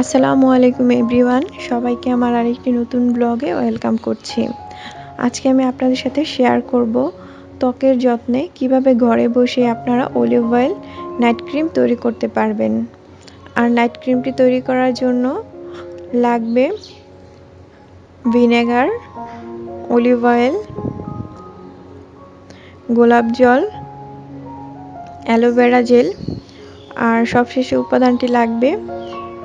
আসসালামু আলাইকুম এভরিওয়ান, সবাইকে আমার আরেকটি নতুন ব্লগে ওয়েলকাম করছি। আজকে আমি আপনাদের সাথে শেয়ার করব ত্বকের যত্নে কীভাবে ঘরে বসে আপনারা অলিভ অয়েল নাইট ক্রিম তৈরি করতে পারবেন। আর নাইট ক্রিমটি তৈরি করার জন্য লাগবে ভিনেগার অলিভ অয়েল গোলাপ জল অ্যালোভেরা জেল আর সবশেষে উপাদানটি লাগবে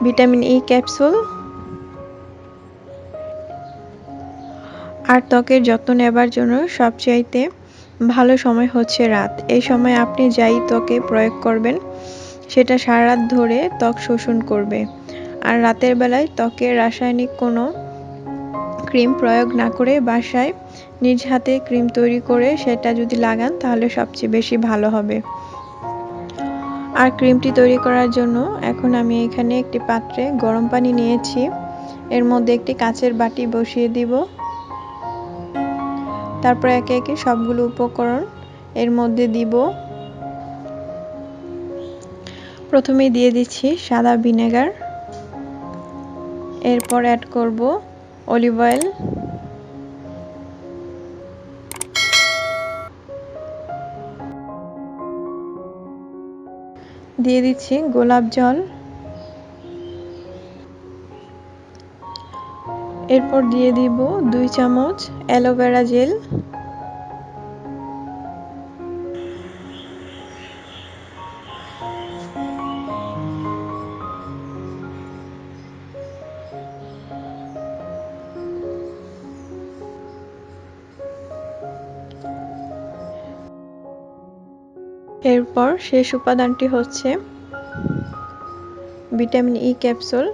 ভিটামিন ই ক্যাপসুল আর ত্বকের যত্ন নেবার জন্য সবচাইতে ভালো সময় হচ্ছে রাত। এই সময় আপনি যাই ত্বকে প্রয়োগ করবেন, সেটা সারা রাত ধরে ত্বক শোষণ করবে। আর রাতের বেলায় ত্বকের রাসায়নিক কোনো ক্রিম প্রয়োগ না করে বাসায় নিজ হাতে ক্রিম তৈরি করে সেটা যদি লাগান, তাহলে সবচেয়ে বেশি ভালো হবে। আর ক্রিমটি তৈরি করার জন্য এখন আমি এখানে একটি পাত্রে গরম পানি নিয়েছি। এর মধ্যে একটি কাচের বাটি বসিয়ে দিব। তারপর একে একে সবগুলো উপকরণ এর মধ্যে দিব। প্রথমে দিয়ে দিচ্ছি সাদা ভিনেগার। এরপর অ্যাড করব অলিভ অয়েল দিয়ে দিচ্ছি গোলাপ জল। এরপর দিয়ে দিব দুই চামচ অ্যালোভেরা জেল। এরপর শেষ উপাদানটি হচ্ছে ভিটামিন ই ক্যাপসুল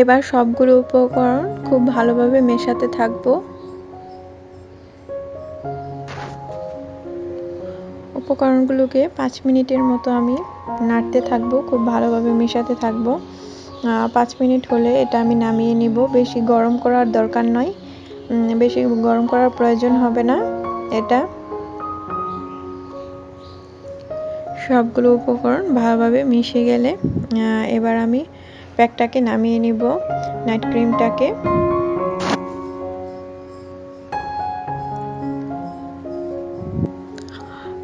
এবার সবগুলো উপকরণ খুব ভালোভাবে মেশাতে থাকব। উপকরণগুলোকে পাঁচ মিনিটের মতো আমি নাড়তে থাকব, খুব ভালোভাবে মেশাতে থাকব। পাঁচ মিনিট হলে এটা আমি নামিয়ে নিব। বেশি গরম করার দরকার নয়। বেশি গরম করার প্রয়োজন হবে না এটা। সবগুলো উপকরণ ভালোভাবে মিশে গেলে এবার আমি প্যাকটাকে নামিয়ে নিব, নাইট ক্রিমটাকে।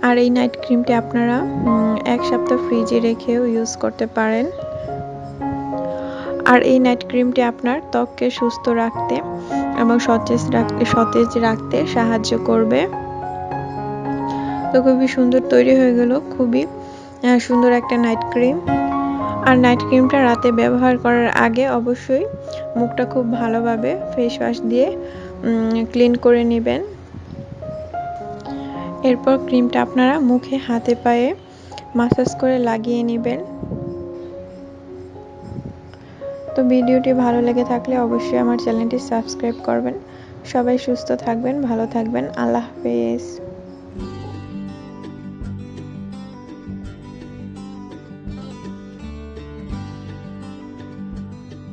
আর এই নাইট ক্রিমটি আপনারা এক সপ্তাহ ফ্রিজে রেখেও ইউজ করতে পারেন। আর এই নাইট ক্রিমটি আপনার ত্বককে সুস্থ রাখতে এবং সতেজ রাখতে সতেজ রাখতে সাহায্য করবে। তো খুবই সুন্দর তৈরি হয়ে গেল, খুবই সুন্দর একটা নাইট ক্রিম। আর নাইট ক্রিমটা রাতে ব্যবহার করার আগে অবশ্যই মুখটা খুব ভালোভাবে ফেস ওয়াশ দিয়ে ক্লিন করে নেবেন। এরপর ক্রিমটা আপনারা মুখে, হাতে, পায়ে মাসাজ করে লাগিয়ে নেবেন। তো ভিডিওটি ভালো লেগে থাকলে অবশ্যই আমার চ্যানেলটি সাবস্ক্রাইব করবেন। সবাই সুস্থ থাকবেন, ভালো থাকবেন। আল্লাহ হাফেজ।